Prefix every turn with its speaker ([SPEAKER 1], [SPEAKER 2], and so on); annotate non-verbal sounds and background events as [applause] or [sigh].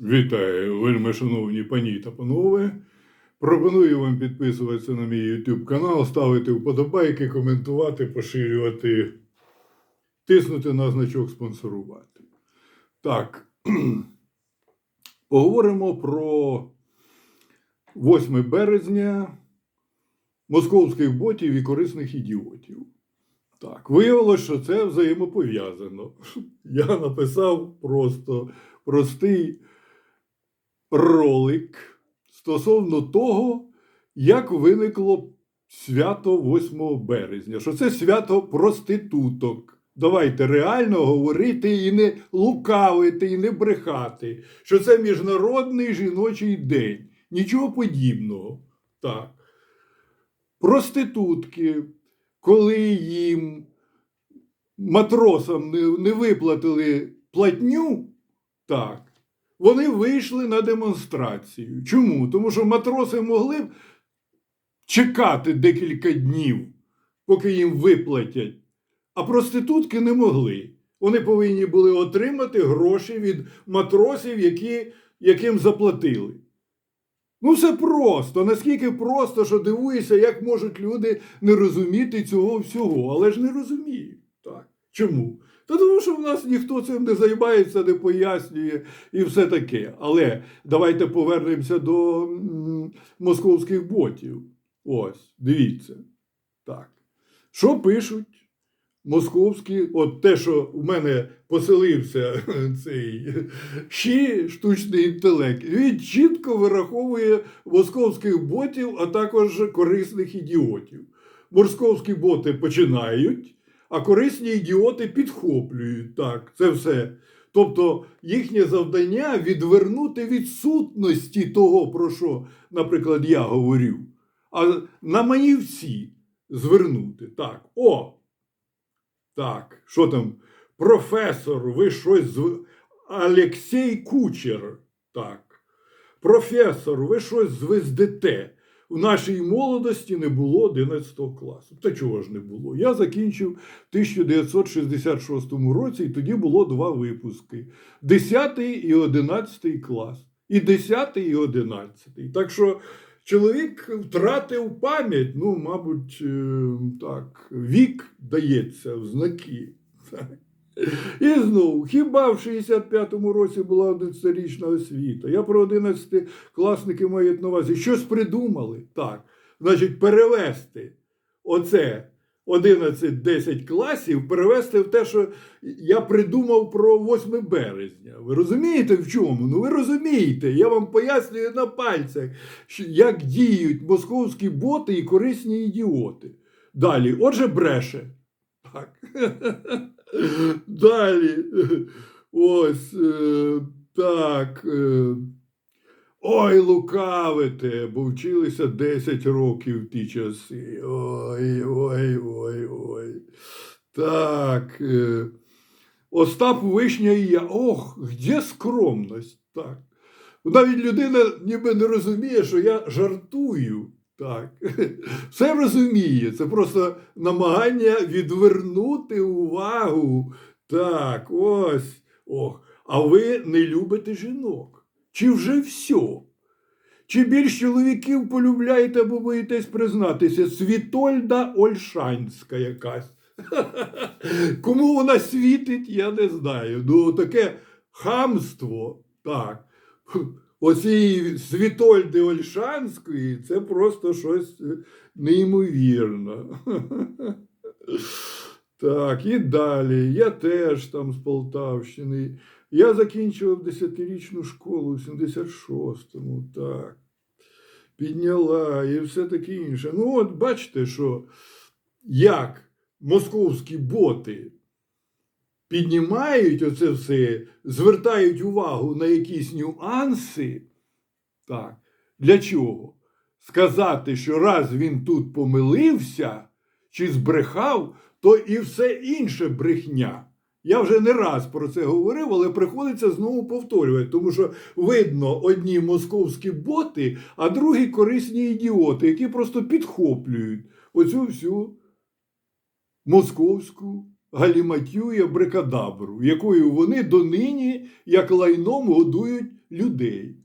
[SPEAKER 1] Вітаю, вельми шановні пані та панове. Пропоную вам підписуватися на мій YouTube канал, ставити вподобайки, коментувати, поширювати, тиснути на значок спонсорувати. Так, [clears throat] поговоримо про 8 березня московських ботів і корисних ідіотів. Так, виявилося, що це взаємопов'язано. [laughs] Я написав просто простий ролик стосовно того, як виникло свято 8 березня, що це свято проституток. Давайте реально говорити і не лукавити, і не брехати, що це Міжнародний жіночий день. Нічого подібного. Так. Проститутки, коли їм матросам не, не виплатили платню, так, вони вийшли на демонстрацію. Чому? Тому що матроси могли б чекати декілька днів, поки їм виплатять, а проститутки не могли. Вони повинні були отримати гроші від матросів, які, яким заплатили. Ну, все просто. Наскільки просто, що дивуєшся, як можуть люди не розуміти цього всього, але ж не розуміють. Так. Чому? Та тому що в нас ніхто цим не займається, не пояснює і все таке. Але давайте повернемося до московських ботів. Ось, дивіться. Так. Що пишуть московські, от те, що в мене поселився [laughs] цей ще штучний інтелект, він чітко вираховує московських ботів, а також корисних ідіотів. Московські боти починають а корисні ідіоти підхоплюють. Так, це все. Тобто їхнє завдання відвернути від сутності того, про що, наприклад, я говорю, а на всі звернути. Так, о! Так, що там? Професор, ви щось зв... Олексій Кучер. Так. Професор, ви щось звездите. У нашій молодості не було 11 класу. Та чого ж не було? Я закінчив в 1966 році, і тоді було два випуски: 10 і 11 клас. І 10 і 11. Так що чоловік втратив пам'ять, ну, мабуть, е, так, вік дається в знаки. Так. І знову, хіба в 65-му році була 11-річна освіта? Я про 11 класники мають на увазі. Щось придумали? Так. Значить, перевести оце 11-10 класів, перевести в те, що я придумав про 8 березня. Ви розумієте в чому? Ну ви розумієте, я вам пояснюю на пальцях, як діють московські боти і корисні ідіоти. Далі, отже, бреше. Так. [laughs] Далі. Ось е, так. е, Ой, лукавите, бо вчилися 10 років в ті часи. Ой, ой, ой, ой. Так. е, Остап Вишня і я. Ох, де скромність? Так. Навіть людина ніби не розуміє, що я жартую. Так. [laughs] Все розуміє. Це просто намагання відвернути увагу. Так, ось. Ох. А ви не любите жінок? Чи вже все? Чи більш чоловіків полюбляєте або боїтесь признатися? Світольда Ольшанська якась. [laughs] Кому вона світить, я не знаю. Ну, таке хамство. Так. Оцієї Світольди Ольшанської це просто щось е, неймовірне. [laughs] Так, і далі. Я теж там з Полтавщини. Я закінчував 10-річну школу в 76-му, так. Підняла і все таке інше. Ну, от бачите, що як московські боти піднімають оце все, звертають увагу на якісь нюанси. Так. Для чого? Сказати, що раз він тут помилився чи збрехав, то і все інше брехня. Я вже не раз про це говорив, але приходиться знову повторювати, тому що видно одні московські боти, а другі корисні ідіоти, які просто підхоплюють оцю всю московську галіматює брикадабру, якою вони донині як лайном годують людей.